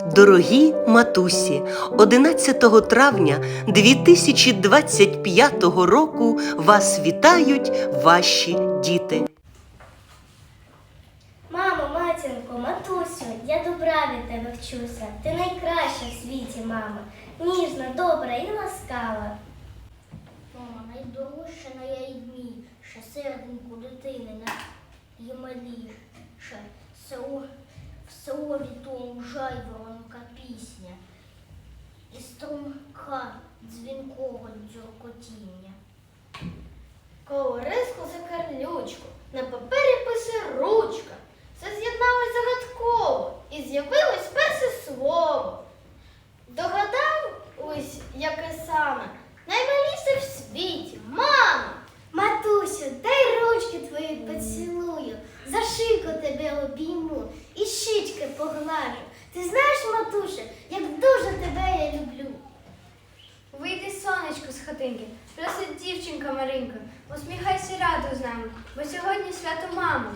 Дорогі матусі, 11 травня 2025 року вас вітають ваші діти. Мамо, матінко, матусю, я добра від тебе вчуся. Ти найкраща в світі, мама. Ніжна, добра і ласкава. Мама, найдорожча на яйдмі, що серденьку дитини на наймаліше. Село, в селові тому жайворонка пісня. І струмка дзвінкого дзюркотіння. Колориску закарлючку, на папері пише ручка. Все з'єдналось загадково і з'явилось перше слово. Догадались, яке саме, наймаліше в світі, мама. Матусю, дай ручки твої поцілую, за шийку тебе обійму щічки поглажу. Ти знаєш, матуше, як дуже тебе я люблю. Вийди сонечко з хатинки, просить дівчинка Маринка, посміхайся раду з нами, бо сьогодні свято мами.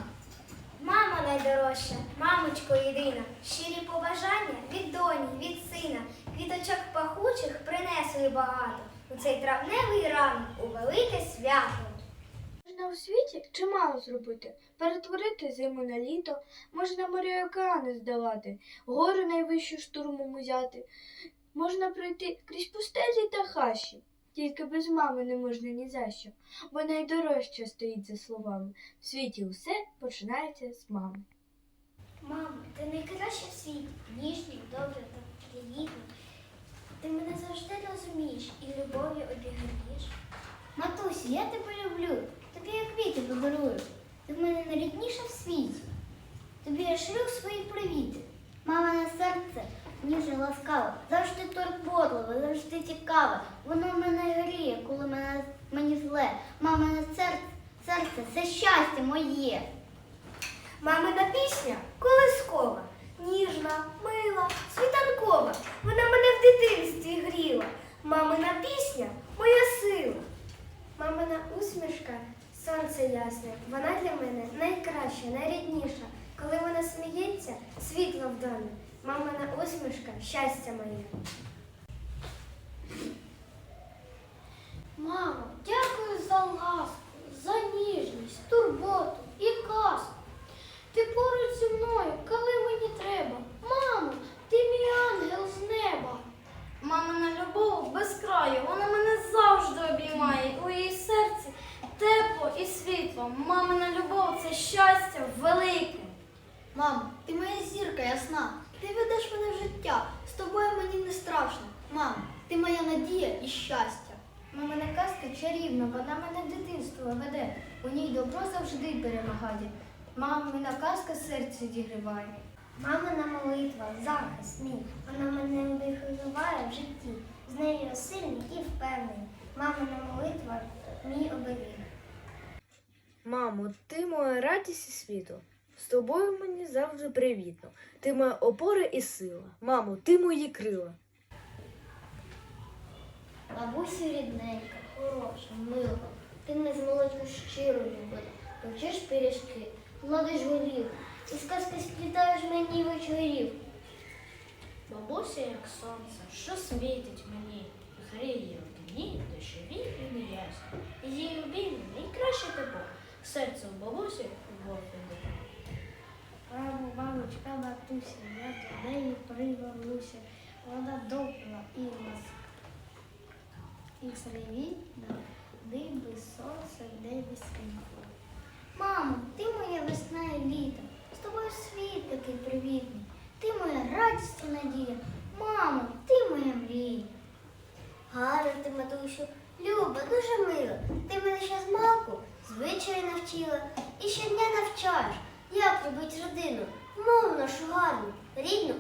Мама найдорожча, мамочко єдина, щирі побажання від доні, від сина, квіточок пахучих принесли багато. У цей травневий ранок у велике свято. Можна у світі чимало зробити, перетворити зиму на літо, можна моря й океани здолати, гору найвищу штурмом узяти, можна пройти крізь пустелі та хащі. Тільки без мами не можна ні за що, бо найдорожче стоїть за словами. В світі усе починається з мами. Мамо, ти найкраща в світі, ніжний, добра та привітна. Ти мене завжди розумієш і любов'ю обіграєш. Матусі, я тебе люблю, тобі я квіти подарую. Ти в мене найрідніша в світі. Тобі я свої привіти. Мамине серце ніжне ласкаве, завжди турботливе, завжди цікаве. Воно мене гріє, коли мене, мені зле. Мамине серце, серце це щастя моє. Мамина пісня колискова, ніжна, мила, світанкова. Вона мене в дитинстві гріла. Мамина пісня моя сила. Мамина усмішка сонце ясне. Вона для мене найкраща, найрідніша. Коли вона сміється, світло в домі. Мамина усмішка щастя моє. Мамо, дякую за ласку, за ніжність, турботу і казку. Ти поруч зі мною, коли мені треба. Мамо, ти мій ангел з неба. Мамина любов без краю, вона мене завжди обіймає. У її серці тепло і світло. Мамина любов це щастя велике. Мамо, ти моя зірка ясна. Ти ведеш мене в життя. З тобою мені не страшно. Мамо, ти моя надія і щастя. Мамина казка чарівна, вона мене дитинство веде. У ній добро завжди перемагає. Мамина казка серце зігріває. Мамина молитва, захист мій. Вона мене виховує в житті. З нею я сильний і впевнений. Мамина молитва мій оберіг. Мамо, ти моя радість і світло. З тобою мені завжди привітно. Ти моя опора і сила. Мамо, ти мої крила. Бабусю рідненька, хороша, мила. Ти мене з молодку щиро любила. Печеш пиріжки, гладиш голів. І сказки сплітаєш мені вечорів. Бабуся, як сонце, що світить мені, гріє в дні, дощові і неясні. Її обійми найкраще тепло. Серце у бабусі любов віддає. Мамо, мамочка, матуся, я до неї привернуся. Вона добра і ласка. І привітна, ниби сонце в небі. Мамо, ти моя весна і літо. З тобою світ такий привітний. Ти моя радість і надія. Мамо, ти моя мрія. Гарна ти, матусю, люба, дуже мила. Ти мене ще з малку звичаї навчила і щодня навчаєш, як любить родину, мову нашу гарну, рідну